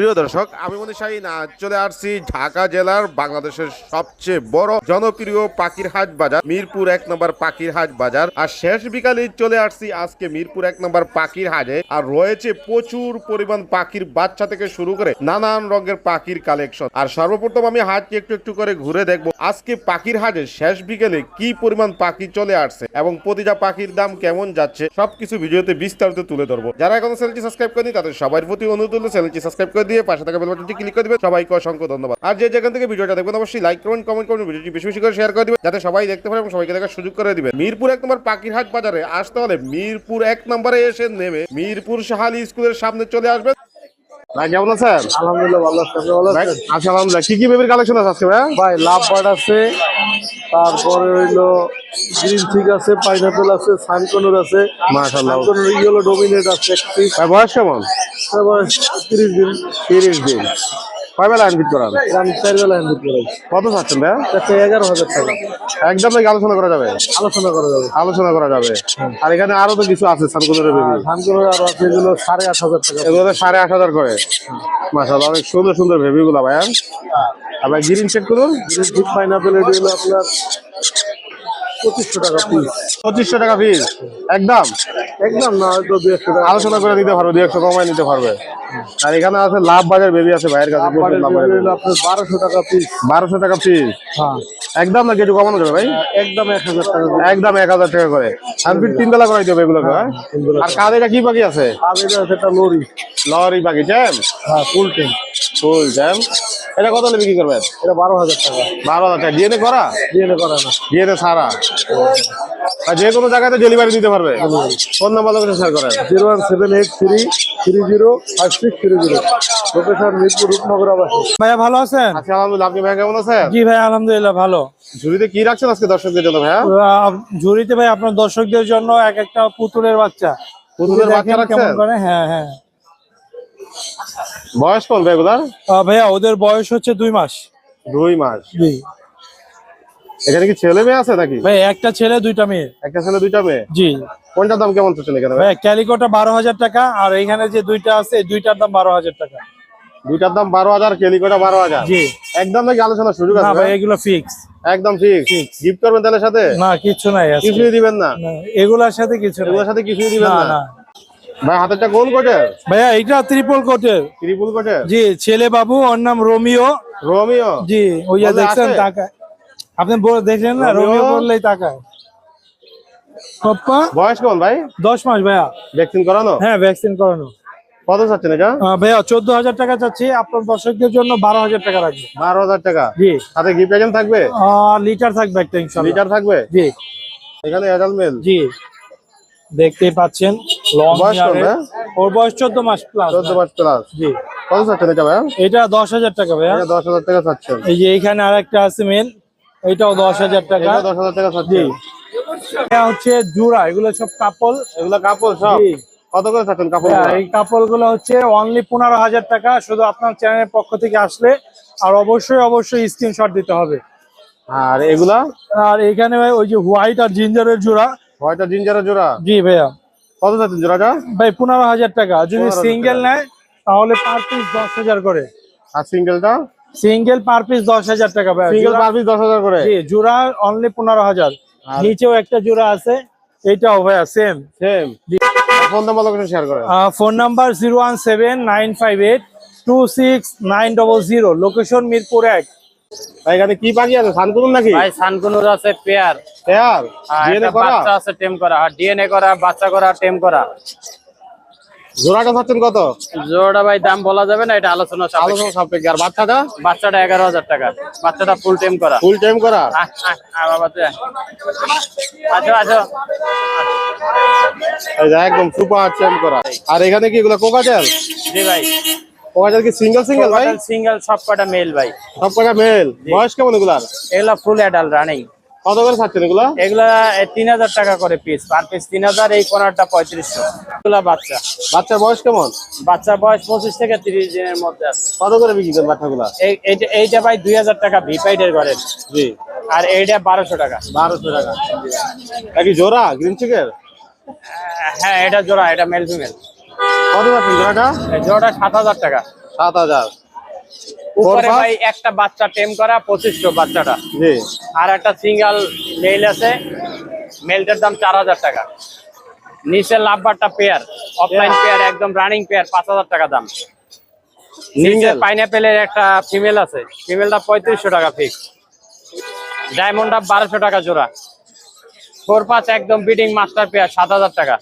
প্রিয় দর্শক, আমি মনে শাহিন আজ চলে আসছি ঢাকা জেলার বাংলাদেশের সবচেয়ে বড় জনপ্রিয় পাখির হাট বাজার, মিরপুর এক নম্বর পাখির হাট বাজার। আর শেষ বিকালে চলে আসছি আজকে মিরপুর এক নম্বর পাখির হাটে আর রয়েছে প্রচুর পরিমাণ পাখির বাচ্চা থেকে শুরু করে নানান রঙের পাখির কালেকশন আর সর্বপ্রথম আমি হাটকে একটু একটু করে ঘুরে দেখব, আজকে পাখির হাটে শেষ বিকেলে কি পরিমাণ পাখি চলে আসছে এবং প্রতিটা পাখির দাম কেমন যাচ্ছে, সবকিছু ভিডিওতে বিস্তারিত তুলে ধরবো। যারা এখন চ্যানেলটি সাবস্ক্রাইব করেনি তাদের সবার প্রতি অনুরোধ চ্যানেলটি সাবস্ক্রাইব করে দিয়ে পাশে থাকা বেল বাটনটি ক্লিক করে দিবেন। সবাইকে অসংখ্য ধন্যবাদ। আর যে যেখান থেকে ভিডিওটা দেখবেন, অবশ্যই লাইক করুন কমেন্ট করুন ভিডিওটি বেশি বেশি করে শেয়ার করে দিবেন, যাতে সবাই দেখতে পারে এবং সবাইকে দেখার সুযোগ করে দিবেন। মিরপুর এক নম্বর পাখিরহাট বাজারে আসতে হলে মিরপুর এক নম্বরে এসে নেমে মিরপুর শাহালি স্কুলের সামনে চলে আসবেন। ভাই কেমন আছেন? আলহামদুলিল্লাহ ভালো আছে আপনি ভালো আছেন? আচ্ছা আলহামদুলিল্লাহ কি কি বেবির কালেকশন আছে আজকে ভাই? ভাই লাভ বার্ড আছে তারপরে হইল গ্রিন ঠিক আছে পাইনাপেল আছে সানকনুর আছে মাশাআল্লাহ। সানকনুর ইয়েলো ডোমিনেট আছে ভাই বয়স কেমন? তারপরে তিরিশ দিন। তিরিশ দিন। কয় বেলা আনবিট করান আমি চার বেলা কত চাচ্ছেন ভাই? এগারো হাজার টাকা। একদম নাকি আলোচনা করা যাবে? আলোচনা করা যাবে। আলোচনা করা যাবে। আর এখানে আরও তো কিছু আছে সানকুনের বেবি। সানকনুর আরও আছে এগুলো সাড়ে আট হাজার টাকা। এগুলো সাড়ে আট হাজার করে। মাসাল্লাহ অনেক সুন্দর সুন্দর ভেবি গুলা ভাইয়া আর ভাই গ্রিন চেক করুন গ্রিন থিক পাইনাপেল এটি হলো আপনার পঁচিশশো টাকা পিস পঁচিশশো টাকা পিস একদম? একদম না হয়তো দু একশো টাকা। আলোচনা করে নিতে পারবে দু একশো কমায় নিতে পারবে। আর এখানে আছে লাভ বাজার বেবি আছে ভাইয়ের কাছে বারোশো টাকা পিস বারোশো টাকা পিস হ্যাঁ। একদম না কিছু কমানো যাবে ভাই? একদম এক হাজার টাকা একদম এক হাজার টাকা করে। আনবিট তিন বেলা। করাইতে হবে এগুলোকে হ্যাঁ? আর কাদের কি পাখি আছে? এটা লরি। লরি পাখি জ্যাম? হ্যাঁ ফুল টেন ফুল জ্যাম। এটা কত বিক্রি করবেন? এটা বারো হাজার টাকা। বারো হাজার টাকা। ডিএনএ করা? ডিএনএ করা না। ডিএনএ আর যে কোনো জায়গাতে ডেলিভারি দিতে পারবে। ফোন নাম্বার লোকেশন শেয়ার করেন। Zero one seven eight three three zero five six three zero. Location Mirpur Rupnagar আবাসী ভাইয়া ভালো আছেন? আচ্ছা আলহামদুলিল্লাহ। আপনি ভাই কেমন আছেন? জি ভাই আলহামদুলিল্লাহ ভালো। ঝুড়িতে কি রাখছেন আজকে দর্শকদের জন্য ভাইয়া? ঝুড়িতে ভাই আপনার দর্শকদের জন্য এক একটা পুতুলের বাচ্চা। পুতুলের বাচ্চা কেমন রাখছেন? করে হ্যাঁ হ্যাঁ। বয়স কোন ভাই এগুলার? ভাইয়া ওদের বয়স হচ্ছে দুই মাস। দুই মাস। জি। এখানে কি ছেলে মেয়ে আছে নাকি? ভাই একটা ছেলে দুইটা মেয়ে। একটা ছেলে দুইটা মেয়ে? জি। কোনটার দাম কেমন চলছে এখানে ভাই? ক্যালিকোটা বারো হাজার টাকা আর এখানে যে দুইটা আছে দুইটার দাম বারো হাজার টাকা। দুইটার দাম বারো হাজার কেলিকোটা বারো হাজার? জি। একদম নাকি আলোচনা সুযোগ আছে ভাই? এগুলো ফিক্স একদম ঠিক গিফট করবেন তাহলে সাথে? না কিচ্ছু নাই। কিছুই দিবেন না? এগুলার সাথে কিছু। এগুলোর সাথে কিছুই দিবেন না ভাই হাতেরটা কোন কোটের? ভাইয়া এটা ত্রিপল কোটের। ত্রিপুল কোটের? জি ছেলে বাবু ওর নাম রোমিও। রোমিও? জি ওই দেখছেন আসে? আপনি দেখলেন না? রোমিও? বললেই তাকায়। বয়স কেমন ভাই? দশ মাস ভাইয়া। ভ্যাকসিন করানো? হ্যাঁ ভ্যাকসিন করানো। কত চাচ্ছেন এটা? ভাইয়া চোদ্দ হাজার টাকা চাচ্ছি। আপনার দর্শকদের জন্য বারো হাজার টাকা রাখবে। বারো হাজার টাকা? জি। সাথে গিফট আইটেম থাকবে? লিটার থাকবে একটা লিটার থাকবে? জি। এখানে অ্যাডাল্ট মেল জি। দেখতেই পাচ্ছেন লং বয়স ওর বয়স চোদ্দ মাস প্লাস মাস প্লাস জি। কত চাচ্ছেন এটা ভাই এটা দশ হাজার টাকা ভাইয়া। এটা টাকা চাচ্ছেন। এই যে এইখানে আরেকটা আছে মেল এটাও দশ হাজার টাকা। দশ হাজার টাকা জি। এটা হচ্ছে জুড়া এগুলো সব কাপল। এগুলো কাপড় সব? কত করে চাচ্ছেন কাপড় হ্যাঁ, এই কাপড়গুলো হচ্ছে অনলি পনেরো হাজার টাকা শুধু আপনার চ্যানেলের পক্ষ থেকে আসলে আর অবশ্যই অবশ্যই স্ক্রিনশট দিতে হবে। আর এগুলা? আর এখানে ভাই ওই যে হোয়াইট আর জিঞ্জারের জোড়া। ছয়টা জিঞ্জারের জোড়া? জি ভাইয়া। কত চাচ্ছেন জোড়াটা? ভাই পনেরো হাজার টাকা। যদি সিঙ্গেল নেয় তাহলে পার পিস দশ হাজার করে। আর সিঙ্গেলটা সিঙ্গেল পার পিস দশ হাজার টাকা ভাই সিঙ্গেল পার পিস দশ হাজার করে? জি জোড়া অনলি পনেরো হাজার। নিচেও একটা জোড়া আছে এটাও ভাইয়া same same phone number location share করেন। Phone number zero one seven nine five eight two six nine double zero location Mirpur এক। ভাই, এখানে কি পাখি আছে? সানকুনুন নাকি? ভাই সানকুনুর আছে পেয়ার। পেয়ার? আর ডিএনএ একটা করা? বাচ্চা আছে টেম করা। আর ডিএনএ করা বাচ্চা করা টেম করা। জোড়াটা চাচ্ছেন কত? জোড়া ভাই দাম বলা যাবে না এটা আলোচনা আলোচনা সাপেক্ষে। আর বাচ্চাটা? বাচ্চাটা এগারো হাজার টাকা। বাচ্চাটা ফুল টেম করা। ফুল টাইম করা? এই যে একদম সুপার টাইম করা। আর এখানে কি এগুলো কোকাটেল? জি ভাই। কোকাটেল কি সিঙ্গেল সিঙ্গেল ভাই? সিঙ্গেল সব কটা মেল ভাই। সব কটা মেল বয়স কেমন এগুলার? এগুলা ফুল অ্যাডাল্ট রানিং কত করে চাচ্ছেন এগুলা? এগুলা তিন হাজার টাকা করে পিস পার পিস তিন হাজার এই কোনারটা পঁয়ত্রিশশো। এগুলা বাচ্চা। বাচ্চার বয়স কেমন? বাচ্চার বয়স পঁচিশ থেকে তিরিশ দিনের মধ্যে আছে। কত করে বিক্রি করেন বাচ্চাগুলা? এই- এইটা- ভাই দুই হাজার টাকা ভিপাইডের ঘরের জি। আর এইটা বারোশো টাকা। বারোশো টাকা। নাকি জোড়া গ্রিন চিকের হ্যাঁ এটা জোড়া এটা মেল ফিমেল কত যাচ্ছেন জোড়াটা? জোড়াটা সাত হাজার টাকা। সাত হাজার। উপরে ভাই একটা বাচ্চা টেম করা পঁচিশশো বাচ্চাটা। জি। আর একটা সিঙ্গেল মেল আছে মেলটার দাম চার হাজার টাকা। নিচে লাভবারটা পেয়ার অফলাইন পেয়ার একদম রানিং পেয়ার পাঁচ হাজার টাকা দাম। নিচে? পাইনাপেলের একটা ফিমেল আছে ফিমেলটা পঁয়ত্রিশশো টাকা ফিক্স ডায়মন্ডটা বারোশো টাকা জোড়া। ফোর পাঁচ একদম বিডিং মাস্টার পেয়ার সাত হাজার টাকা।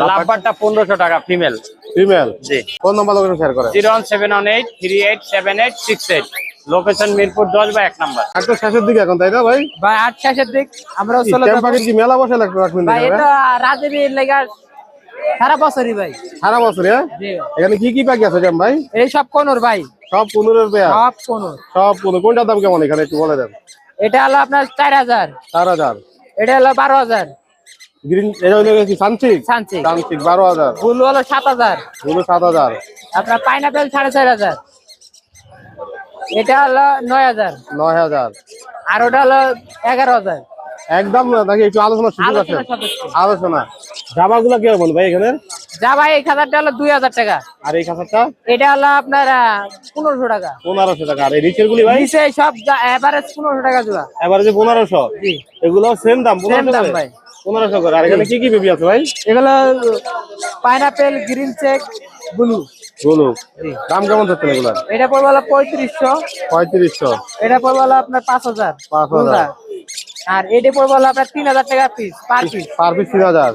লাভবারটা পনেরোশো টাকা ফিমেল ফিমেল জি। ফোন নাম্বার লোকেশন শেয়ার করেন zero one seven one eight three eight seven eight six eight location Mirpur দশ বা এক নাম্বার একটা শেষের দিকে এখন তাই না ভাই? ভাই আট শেষের দিক আমরা কি, মেলা বসে লাগবে রাখবেন ভাই এটা রাজবীর লেগা সারা বছরই ভাই। সারা বছর হ্যাঁ? এখানে কি কি পাখি আছে ভাই? এই সব কোনোর ভাই। সব পনেরোর পেয়ার? সব কোনোর। সব পনেরো কোনটার দাম কেমন এখানে একটু বলে দেন। এটা হলো আপনার চার হাজার। চার হাজার। এটা হলো বারো হাজার। গ্রিন এটা হলো কি সানসিক হলো আপনার পাইনাপেল এটা হলো নয় হাজার। নয় হাজার। আর ওটা হলো এগারো হাজার। একদম নাকি একটু আলোচনা সুযোগ আছে? আলোচনা। জামাগুলো কি বল ভাই এখানে? যা ভাই এক হাজারটা হলো দুই হাজার টাকা। আর এই খাঁচাটা এটা হলো আপনার পনেরোশো টাকা। পনেরোশো টাকা। আর এই নিচের গুলি ভাই? নিচে সব এভারেজ পনেরোশো টাকা জোড়া। এবারে যে পনেরোশো। জি। এগুলো সেম দাম Same পনেরোশো দাম ভাই। পনেরোশো করে। আর এখানে কি কি বেবি আছে ভাই? এগুলো পাইনাপেল গ্রিন চেক ব্লু। বলো। দাম কেমন যাচ্ছে এগুলো এটা পড়বে হলো পঁয়ত্রিশশো। পঁয়ত্রিশশো। এটা পড়বে হলো আপনার পাঁচ হাজার। পাঁচ হাজার। আর এটা পড়বে হলো আপনার তিন হাজার টাকা piece per piece per piece তিন হাজার।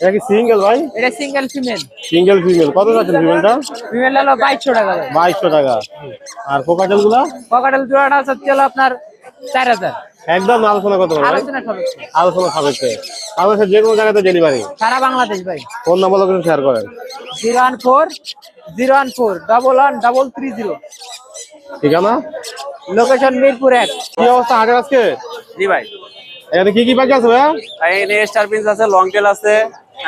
এটা কি সিঙ্গেল ভাই? এটা সিঙ্গেল ফিমেল সিঙ্গেল ফিমেল কত যাচ্ছেন ফিমেলটা ফিমেল হলো বাইশশো টাকা বাইশশো টাকা। আর কোকাটেলগুলা? পকেটেল জোড়াটা হচ্ছে আপনার চার হাজার। একদম আলোচনা করতে পারবে আলোচনা সাপেক্ষে আলোচনা সাপেক্ষে। যে কোনো জায়গাতে ডেলিভারি সারা বাংলাদেশ ভাই। ফোন নাম্বার লোকেশন শেয়ার করেন। Zero one four zero one four double one double three zero ঠিকানা? লোকেশন মিরপুর এক। কি অবস্থা হাটের আজকে? জি ভাই। এখানে কি কি পাখি আছে ভাইয়া? এখানে স্টার পিন্স আছে লং টেল আছে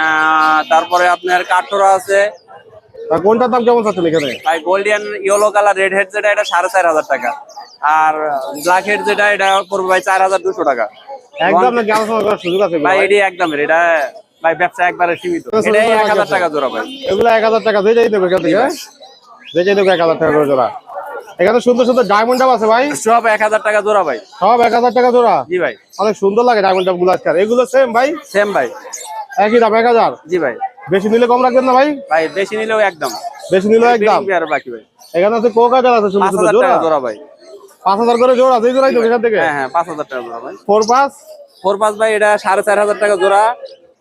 আহ, তারপরে আপনার কাঠোরা আছে। আর কোনটার দাম কেমন চাচ্ছেন এখানে? ভাই golden yellow colour red head যেটা এটা সাড়ে চার হাজার টাকা। আর ব্ল্যাক হেড যেটা এটা পড়বে ভাই চার হাজার দুশো টাকা। একদম নাকি আলোচনা করার সুযোগ আছে ভাই ভাই? এটি একদমের এটা ভাই ব্যবসা একবারে সীমিত। এক হাজার টাকা জোড়া ভাই। এগুলো এক হাজার টাকা দেবো এখান থেকে দেবো এক হাজার টাকা করে জোড়া। এখানে সুন্দর সুন্দর ডায়মন্ড ডাব আছে ভাই। সব এক হাজার টাকা জোড়া ভাই। সব এক হাজার টাকা জোড়া। জি ভাই। অনেক সুন্দর লাগে ডায়মন্ড ডাবগুলো আজকাল। এগুলো সেম ভাই? সেম ভাই। একই দাম এক হাজার? জি ভাই। বেশি নিলে কম রাখবেন না ভাই? ভাই বেশি নিলেও একদম। বেশি নিলেও একদম। আর বাকি ভাই। এখানে আছে কোকাটাল আছে সুন্দর সুন্দর জোড়া ভাই। পাঁচ হাজার করে জোড়া দুই জোড়াই তো এখান থেকে? হ্যাঁ হ্যাঁ পাঁচ হাজার টাকা জোড়া ভাই। ফোর পাঁচ? ফোর পাঁচ ভাই এটা সাড়ে চার হাজার টাকা জোড়া।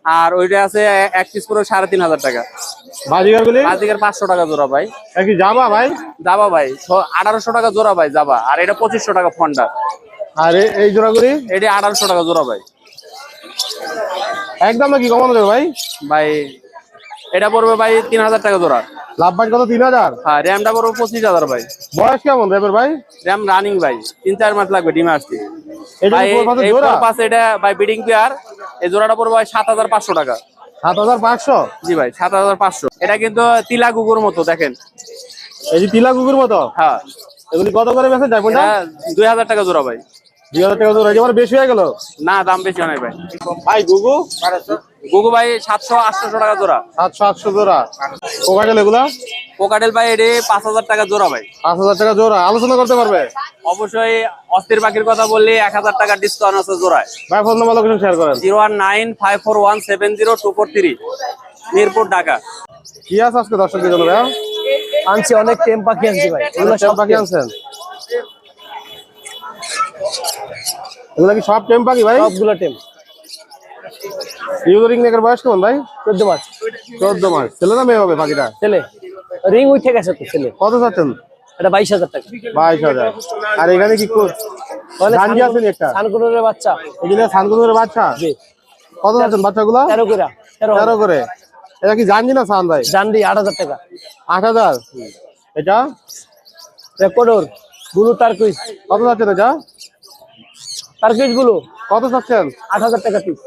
আর ওইটা আছে এক পিস করে সাড়ে তিন হাজার টাকা। বাজিগার গুলি আজকের পাঁচশো টাকা জোড়া ভাই। একই যাবা ভাই? যাবা ভাই আঠারোশো টাকা জোড়া ভাই যাবা আর এটা পঁচিশশো টাকা ফোনটা আর এই জোড়াগুলি? এটা আঠারোশো টাকা জোড়া ভাই। একদম নাকি কমানো যাবে ভাই? ভাই এটা পড়বে ভাই তিন হাজার টাকা জোড়া। লাভ বাইট কত? তিন হাজার হ্যাঁ র্যামটা পড়বে পঁচিশ হাজার ভাই। বয়স কেমন র্যাপের ভাই? র্যাম রানিং ভাই তিন চার মাস লাগবে ডিমে আসতে। পাঁচ এটা ভাই বিডিং পেয়ার এই জোড়াটা পড়বে ভাই সাত হাজার পাঁচশো টাকা। সাত হাজার পাঁচশো? জি ভাই সাত হাজার পাঁচশো। এটা কিন্তু তিলা কুকুর মতো দেখেন। এই যে তিলা কুকুর মতো? হ্যাঁ। এগুলি কত করে বেছে ডায়মন্ড এটা দুই হাজার টাকা জোড়া ভাই। দুই হাজার টাকা জোড়া। এবার বেশি হয়ে গেল? না দাম বেশি অনেক ভাই। ভাই গুগু। গুগু ভাই সাতশো আটশো টাকা জোড়া। সাতশো আটশো জোড়া। কোকাটেল এগুলা? কোকাটেল ভাই এটি পাঁচ হাজার টাকা জোড়া ভাই। পাঁচ হাজার টাকা জোড়া। আলোচনা করতে পারবে? অবশ্যই অস্থির পাখির কথা বললে এক হাজার টাকা ডিসকাউন্ট আছে জোড়ায়। ভাই ফোন নাম্বার লোকেশন শেয়ার করেন। Zero one nine five four one seven zero two four three Mirpur Dhaka. কি আছে আজকে দর্শকদের জন্য ভাইয়া আনছি অনেক টেম পাখি আনছি ভাই। এগুলো সব পাখি আনছেন? এগুলো কি সব টেম পাখি ভাই? সবগুলো টেম। ইউজারিং নেকের বয়স কেমন ভাই? চোদ্দ মাস। চোদ্দ মাস। ছেলে না মেয়ে হবে পাখিটা ছেলে। রিং উঠে গেছে তো ছেলে। কত চাচ্ছেন? এটা বাইশ হাজার টাকা। বাইশ হাজার। আর এখানে কি গাঞ্জি আছে একটা? সানকুনুরের বাচ্চা। এগুলো সানকুনের বাচ্চা? জি। কত চাচ্ছেন বাচ্চাগুলো? তেরো করে। তেরো তেরো করে। এটা কি জানজি না সান ভাই? আট হাজার টাকা। আট হাজার? এটা? রেকর্ডরগুলো তারকুইজ কত চাচ্ছেন এটা? তারকুইজগুলো কত চাচ্ছেন? আট হাজার টাকা পিস।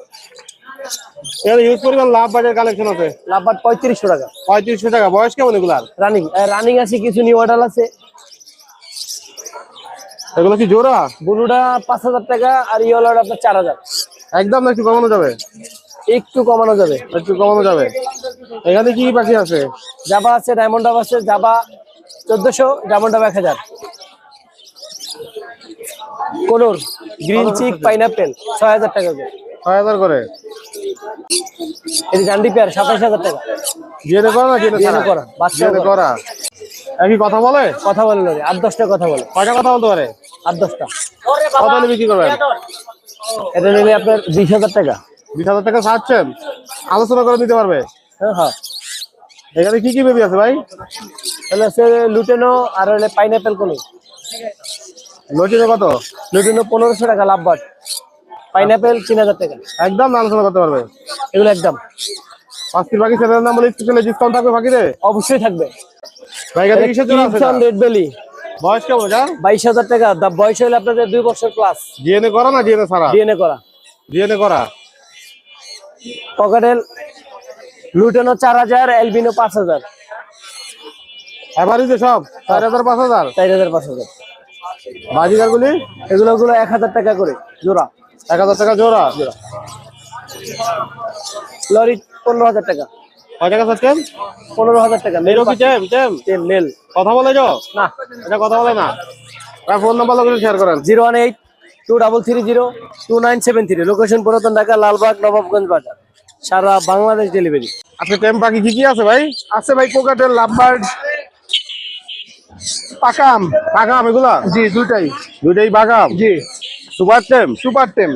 এখানে ইউজ পরিমাণ লাভ বাজার কালেকশন আছে? লাভবার পঁয়ত্রিশশো টাকা। পঁয়ত্রিশশো টাকা। বয়স কেমন এগুলার? রানিং রানিং আছে কিছু নিউ অর্ডার আছে। এগুলো কি জোড়া? ব্লুটা পাঁচ হাজার টাকা আর ইয়েলোটা আপনার চার হাজার। একদম না একটু কমানো যাবে? একটু কমানো যাবে। একটু কমানো যাবে। এখানে কি কি পাখি আছে? জাবা আছে ডায়মন্ড ডাব আছে জাবা চোদ্দশো ডায়মন্ড ডাব এক হাজার। কোনোর গ্রিন চিক পাইনাপেল ছয় হাজার টাকা করে। ছয় হাজার করে। এই গান্ডি পেয়ার সাতাশ হাজার টাকা। জিএনএ করা না জিএনএ করা, বাচ্চা জিএনএ করা। করা। একই কথা বলে? কথা বলে না আট দশটা কথা বলে। কয়টা কথা বলতে পারে? আট দশটা। কত হলে বিক্রি করবেন? এটা নিলে আপনার বিশ হাজার টাকা। বিশ হাজার টাকা ছাড়ছেন? আলোচনা করে দিতে পারবে? হ্যাঁ হ্যাঁ। এখানে কি কি বেবি আছে ভাই? তাহলে আছে লুটেনো আর হলে পাইনাপেল কোনো লটিনে কত? লুটেনো পনেরোশো টাকা লাভ বাট পাইনাপেল তিন হাজার টাকা। একদম না আলোচনা করতে পারবে। এগুলো একদম। পাঁচ পিস বাকি ছেলের নাম বলে ডিসকাউন্ট থাকবে বাকিতে? অবশ্যই থাকবে। ভাই এখানে কিসের জন্য আছে রেড বেলি বয়স কেমন এটা? বাইশ হাজার টাকা। দা বয়স হলে আপনাদের দুই বছর প্লাস জিএনএ করা না জিএনএ ছাড়া? ডিএনএ করা। জিএনএ করা? পকেটেল লুটেনো চার হাজার এলবিনো পাঁচ হাজার। এভারেজে সব? চার হাজার পাঁচ হাজার? চার হাজার পাঁচ হাজার। বাজিকার গুলি এগুলো গুলো এক হাজার টাকা করে জোড়া। এক হাজার টাকা জোড়া? লরি পনেরো হাজার টাকা। কয় টাকা চাচ্ছেন পনেরো হাজার টাকা মেল কি টেম টেম টেন মেল কথা বলে যাও। না। এটা কথা বলে না। ফোন নাম্বার লোকেশন শেয়ার করেন। Zero one eight two double three zero two nine seven three location পুরাতন ঢাকা লালবাগ নবাবগঞ্জ বাজার। সারা বাংলাদেশ ডেলিভারি আজকে টেম পাখি কি কি আছে ভাই? আছে ভাই কোকাটেল লাভবার্ড পাকাম বাগাম এগুলা? জি দুটাই দুইটাই বাগাম জি। সুপার টেম সুপার টেম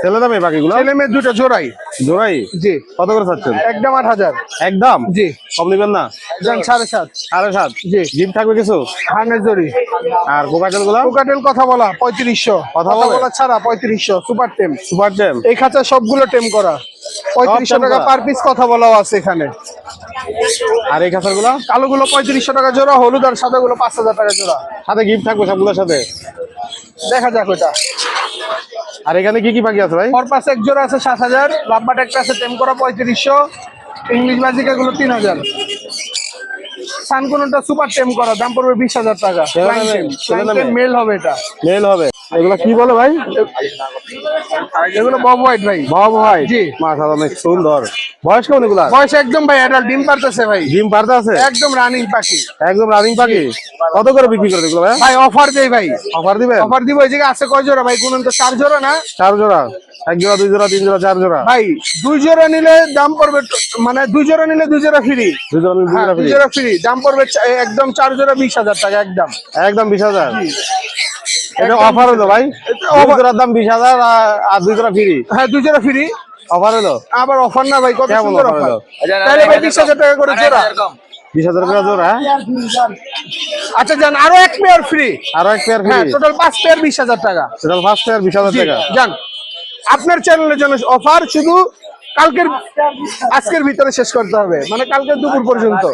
ছেলে দামে পাখিগুলো ছেলে মেয়ে দুটো জোড়াই। জোড়াই? জি। কত করে চাচ্ছেন? একদম আট হাজার। একদম? জি। কম নিবেন না? যান সাড়ে সাত। সাড়ে সাত? জি। জিম থাকবে কিছু? হানের জড়ি আর কোকাটেলগুলা কোকাটেল কথা বলা পঁয়ত্রিশশো। কথা বলা? ছাড়া পঁয়ত্রিশশো। সুপার টেম সুপার টেম এই খাঁচা সবগুলো টেম করা। পঁয়ত্রিশশো টাকা? পার পিস কথা বলাও আছে এখানে। আর এই খাঁচারগুলা কালোগুলো পঁয়ত্রিশশো টাকা জোড়া হলুদ আর সাদাগুলো পাঁচ হাজার টাকা জোড়া। সাথে গিফট থাকবে সবগুলোর সাথে? দেখা যাক ওইটা আর এখানে কি কি পাখি আছে ভাই? ফরপাস এক জোড়া আছে সাত হাজার লাভবাট একটা আছে টেম করা পঁয়ত্রিশশো ইংলিশ ম্যাজিকগুলো তিন হাজার। সানকোনটা সুপার টেম করা দাম পড়বে বিশ হাজার টাকা? মেল হবে এটা। মেল হবে। এগুলো কি বলে ভাই? এগুলো বব হোয়াইট ভাই। বাবা ভাই জি। মাশাআল্লাহ অনেক সুন্দর। বয়স কেমন এগুলা? বয়স একদম ভাই অ্যাডাল্ট ডিম পারতেছে ভাই। জিম পারতে আছে একদম রানিং পাখি। একদম রানিং পাখি? কত করে বিক্রি করে এগুলো ভাই? ভাই অফার দেই ভাই। অফার দিবেন? অফার দিব এই জায়গায় আছে কয় জোড়া ভাই? কোন তো চার জোড়া না? চার জোড়া। এক জোড়া দুই জোড়া তিন জোড়া চার জোড়া? ভাই দুই জোড়া নিলে দাম পড়বে মানে দুই জোড়া নিলে দুই জোড়া ফ্রি দুই জোড়া দুই হ্যাঁ। জোড়া ফ্রি দাম পড়বে একদম চার জোড়া বিশ হাজার টাকা একদম। একদম বিশ হাজার। এটা অফার হলো ভাই। দুই দাম বিশ হাজার আর- দুই জোড়া ফ্রি হ্যাঁ দুই জোড়া ফ্রি অফার হলো? আবার অফার না ভাই কত কেমন সুন্দর অফার তাহলে ভাই বিশ হাজার টাকা করে জোড়া। বিশ হাজার করে জোড়া হ্যাঁ? আচ্ছা যান আরও এক পেয়ার ফ্রি আরও এক পেয়ার ফ্রি হ্যাঁ টোটাল পাঁচ পেয়ার বিশ হাজার টাকা। টোটাল ফার্স্ট পেয়ার বিশ হাজার টাকা। যান আপনার চ্যানেলের জন্য অফার শুধু কালকের আজকের ভিতরে শেষ করতে হবে। মানে কালকে দুপুর পর্যন্ত।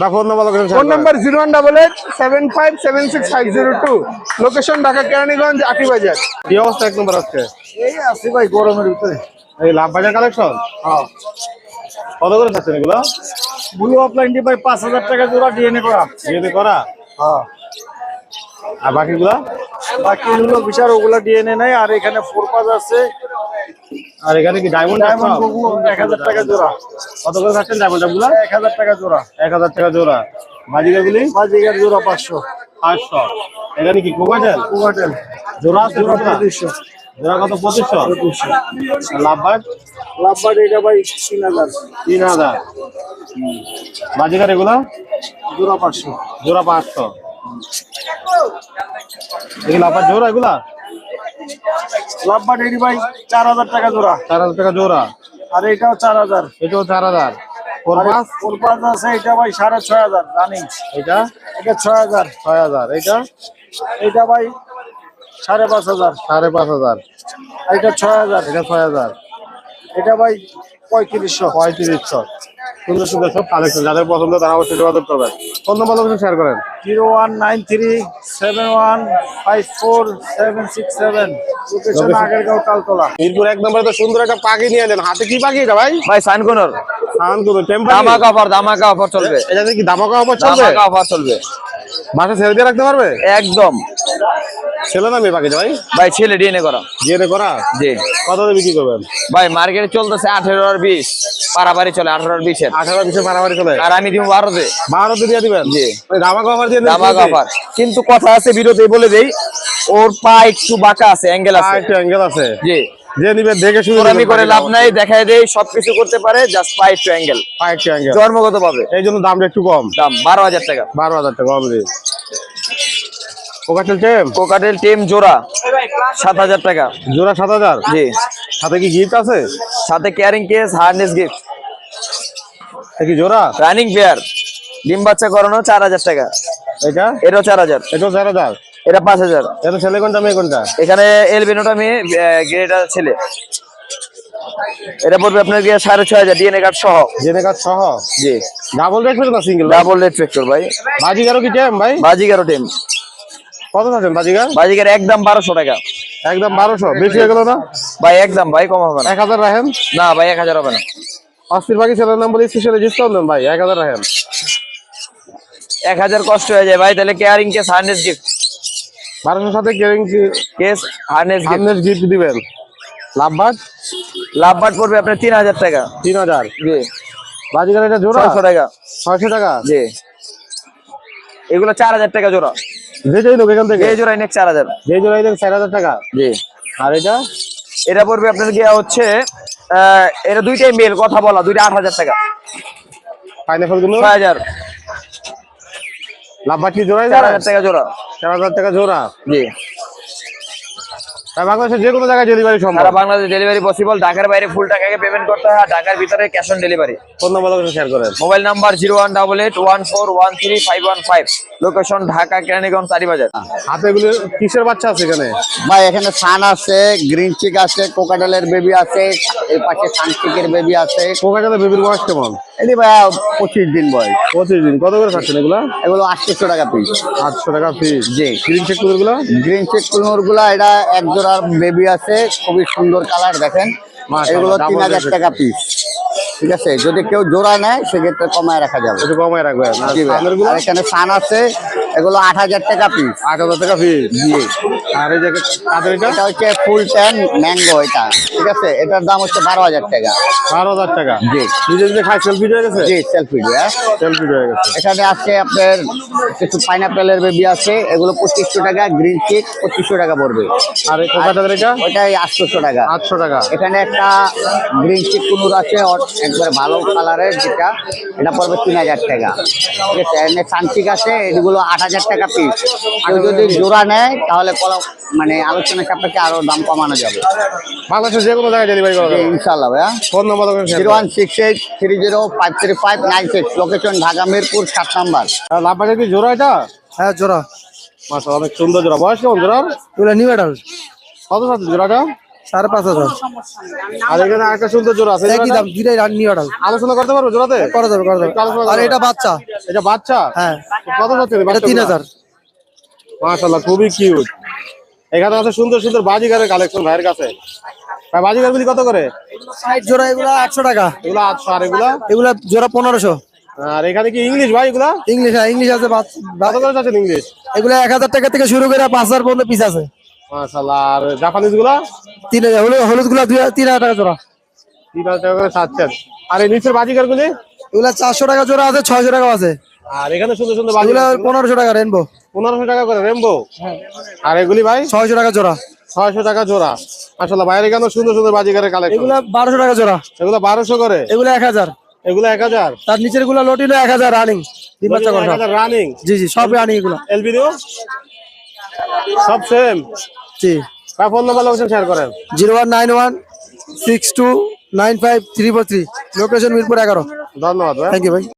বা phone number phone number zero one double eight seven five seven six five zero two. Location Dhaka Keraniganj Atibazar কি অবস্থা এক নম্বর আজকে? এই আছে ভাই গরমের ভিতরে। এই লাভ বাজার কালেকশন কত করে চাচ্ছেন এগুলো? ব্লু অফলাইন দিয়ে ভাই পাঁচ হাজার টাকা জোড়া ডিএনএ করা। করা? আর বাকিগুলা? বিশাল ওগুলা ডিএনএ নাই আর এখানে ফোর পাস আছে। আর এখানে কি ডায়মন্ড ডায়মন্ড এক হাজার টাকা জোড়া। কত করে চাচ্ছেন ডায়মন্ডগুলা এক হাজার টাকা জোড়া। এক হাজার টাকা জোড়া। বাজিকার গুলি বাজিগার জোড়া পাঁচশো। পাঁচশো। এখানে কি কোকাটেল কুয়াটেল জোড়া জোড়া কতটা? পঁচিশশো। জোড়া কত? পঁচিশশো। লাভবাদ লাভবার এটা ভাই তিন হাজার। তিন হাজার। বাজিকার এগুলা? জোড়া পাঁচশো। জোড়া পাঁচশো। এগুলো আবার জোড়া এগুলা? লাভবার এটি ভাই চার হাজার টাকা জোড়া। চার হাজার টাকা জোড়া। আর এটাও চার হাজার। এটাও চার হাজার। আছে এটা ভাই সাড়ে ছয় হাজার রানিং। এটা এটা ছয় হাজার। ছয় হাজার। এটা এটা ভাই সাড়ে পাঁচ হাজার। সাড়ে পাঁচ হাজার। এটা ছয় হাজার। এটা ছয় হাজার। এটা ভাই পঁয়ত্রিশশো। পঁয়ত্রিশশো। সুন্দর সুন্দর সব কালেকশন যাদের পছন্দ তারা অবশ্যই যোগাযোগ করবেন। ফোন নম্বর লোকেশন শেয়ার করেন। Zero one nine three seven one five four seven six seven. Mirpur এক নম্বরে তো সুন্দর একটা পাখি নিয়ে এলেন। হাতে কি পাখি এটা ভাই? ভাই সানকোনর। সান টেম্পার ধামাকা অফার ধামাকা অফার চলবে। এটা কি দামাকা অফার চলবে? ধামাকা অফার চলবে। বাসা ছেড়ে দিয়ে রাখতে পারবে? একদম। ছেলে না মেয়ে পাখিটা ভাই? ভাই ছেলে ডিএনএ করা। জিএনএ করা? জি। কত দিয়ে বিক্রি করবেন? ভাই মার্কেটে চলতেছে আঠেরো আর বিশ। পারাবাড়ি চলে আঠারো আর বিশের। আঠারো বিশে মারামারি চলে? আর আমি দিব বারোতে। বারো দিয়ে দিবেন? জি। ধামাকা অফার দিয়ে দামাক অফার কিন্তু কথা আছে বিরতি বলে দেই ওর পা একটু বাঁকা আছে অ্যাঙ্গেল আছে। একটু অ্যাঙ্গেল আছে। জি। যে নিবেন দেখে শুনে আমি করে লাভ নাই দেখায় দেই সবকিছু করতে পারে জাস্ট পা একটু অ্যাঙ্গেল পা একটু অ্যাঙ্গেল জন্মগত পাবে এই জন্য দামটা একটু কম। দাম বারো হাজার টাকা। বারো হাজার টাকা অলরেডি পোকা চলছে কোকাটেল টিম জোড়া সাত হাজার টাকা। জোড়া সাত হাজার? জি। সাথে কি গিফট আছে? সাথে ক্যারিং কেস হার্নেস গিফট কি জোড়া? রানিং পেয়ার ডিম বাচ্চা করানো চার হাজার টাকা। এটা? এটাও চার হাজার। এটাও চার হাজার। এটা পাঁচ হাজার। এটা ছেলে কোনটা মেয়ে কোনটা? এখানে এলবিনোটা মেয়ে গ্রেটা ছেলে। এটা পড়বে আপনার গিয়ে সাড়ে ছয় হাজার ডিএনএ কার্ড সহ। ডিএনএ কার্ড সহ? জি। ডাবল রেট না সিঙ্গেল ডাবল রেড ফ্যাক্টর ভাই। বাজিগারও কি টেম ভাই? বাজিগারও টিম। কত আছেন বাজিগার? বাজিগার একদম বারোশো টাকা। একদম বারোশো। বেশি হয়ে গেল না? ভাই একদম ভাই কম হবে না। এক হাজার রাখেন? না ভাই এক হাজার হবে না। অস্থির বাকি ছেলের নাম বলে স্পেশালি ডিসকাউন্ট দেন ভাই এক হাজার রাখেন। এক হাজার কষ্ট হয়ে যায় ভাই তাহলে কেয়ারিং কেস হার্নেস গিফট বারোশোর সাথে carrying case harness gift gift দিবেন। লাভবাদ লাভবাট পড়বে আপনার তিন হাজার টাকা। তিন হাজার? জি। বাজিগার এটা জোড়া? ছয়শো টাকা। ছয়শো টাকা? জি। এগুলো চার হাজার টাকা জোড়া। যে যাই লোক এখান থেকে। এই জোড়াই নেক চার হাজার। যে জোড়াই দেন চার হাজার টাকা। জি। আর এটা? এটা পড়বে আপনার গিয়া হচ্ছে এটা দুইটাই মেল কথা বলা দুইটা আট হাজার টাকা। পাইনাপেলগুলো? ছয় হাজার। লাভবাদ কি দেন হাজার টাকা জোড়া। চার হাজার টাকা জোড়া? জি। বাংলাদেশের যে কোনো জায়গায় ডেলিভারি সম্ভব। সারা বাংলাদেশ ডেলিভারি পসিবল ঢাকার বাইরে ফুল টাকাকে পেমেন্ট করতে হয় ঢাকার ভিতরে cash on delivery phone number share করেন। Mobile number zero one double eight one four one three five one five location Dhaka Keraniganj Charibazar হাতে এগুলো কিসের বাচ্চা আছে এখানে? ভাই এখানে সান আছে গ্রিন চিক আছে কোকাডেলের বেবি আছে এই পাশে সানচিকের বেবি আছে। কোকাটাতে বেবির বয়স কেমন? এটি ভাই পঁচিশ দিন বয়স। পঁচিশ দিন। কত করে খাচ্ছেন এগুলা? এগুলো আটশোশো টাকা পিস আটশো টাকা পিস জি। গ্রিন চেকগুলো গ্রিন চিক কুলনোরগুলা এটা এক জোড়ার বেবি আছে খুবই সুন্দর কালার দেখেন। এগুলো তিন হাজার টাকা পিস ঠিক আছে? যদি কেউ জোড়া নেয় সেক্ষেত্রে কমায় রাখা যাবে। একটু কমায় আর আর এখানে সান আছে এগুলো আট হাজার টাকা পিস আট হাজার টাকা পিস জি। আর এই যে এটা? হচ্ছে ফুল ট্যান ম্যাঙ্গো এটা ঠিক আছে? এটার দাম হচ্ছে বারো হাজার টাকা। বারো হাজার টাকা? জি। নিজে নিজে খাই সেলফি হয়ে গেছে? জি সেলফি হ্যাঁ? সেলফি হয়ে গেছে। এখানে আছে আপনার কিছু পাইনাপেলের বেবি আছে এগুলো পঁচিশশো টাকা গ্রিন চিক পঁচিশশো টাকা পড়বে। আর এটা? ওইটাই আটশোশো টাকা। আটশো টাকা। এখানে একটা গ্রিন চিক কুনুর আছে একবারে ভালো কালারের যেটা এটা পড়বে তিন হাজার টাকা। ঠিক আছে এখানে সানচিক আছে এগুলো আট হাজার টাকা পিস কেউ যদি জোড়া নেয় তাহলে মানে আলোচনা সাপেক্ষে আরও দাম কমানো যাবে। বাংলাদেশের যে কোনো জায়গায় ডেলিভারি করা ইনশাল্লাহ ভাইয়া। Phone number zero one six eight three zero five three five nine six. Location Dhaka Mirpur সাত নাম্বার। লাভ বাজার কি জোড়া এটা? হ্যাঁ জোড়া। মাসা অনেক সুন্দর জোড়া। বয়স কেমন জোড়ার? নিউ অ্যাডাল কত সাথে জোড়াটা? সাড়ে পাঁচ হাজার। আর এখানে একটা সুন্দর জোড়া আছে একই দাম দুইটাই অ্যাডাল আলোচনা করতে পারব জোড়াতে? করা যাবে করা যাবে। আর এটা বাচ্চা। এটা বাচ্চা? হ্যাঁ। কত যাচ্ছে এটা তিন হাজার। মাশাআল্লাহ খুবই কিউট এখানে আছে সুন্দর সুন্দর বাজিগারের কালেকশন ভাইয়ের কাছে। ভাই বাজিগার গুলি কত করে? জোড়া এগুলো আটশো টাকা। এগুলো আটশো আর এগুলা? এগুলা জোড়া পনেরোশো। আর এখানে কি ইংলিশ ভাই এগুলা? ইংলিশ হ্যাঁ ইংলিশ আছে বাচ- কত করে যাচ্ছেন ইংলিশ? এগুলো এক হাজার টাকা থেকে শুরু করে পাঁচ হাজার পর্যন্ত পিস আছে। মাশাআল্লাহ আর জাপানিজগুলা? তিন হাজার হলুদ হলুদগুলা দুই তিন হাজার টাকা জোড়া। তিন হাজার টাকা করে ছাড়ছেন আর এই নিচের বাজিগার গুলি এগুলা চারশো টাকা জোড়া আছে ছয়শো টাকা আছে। আর এখানে সুন্দর সুন্দর এগুলা পনেরোশো টাকা রেনবো পনেরোশো টাকা করে রেমবো আর এগুলি ভাই? ছয়শো টাকা জোড়া। ছয়শো টাকা জোড়া। মাশাআল্লাহ বাইরে কেন সুন্দর সুন্দর বাজিগারের কালেকশন এগুলা বারোশো টাকা জোড়া। এগুলো বারোশো করে? এগুলো এক হাজার। এগুলো এক হাজার? তার নিচেরগুলা লটিনো এক হাজার রানিং রানিং জি জি সব রানিং এগুলা। এলবিডিও সব সেম জি। বা ফোন নাম্বার লোকেশন শেয়ার করেন। Zero one nine one six two nine five three four three. Location Mirpur এগারো। ধন্যবাদ থ্যাংক ইউ ভাই।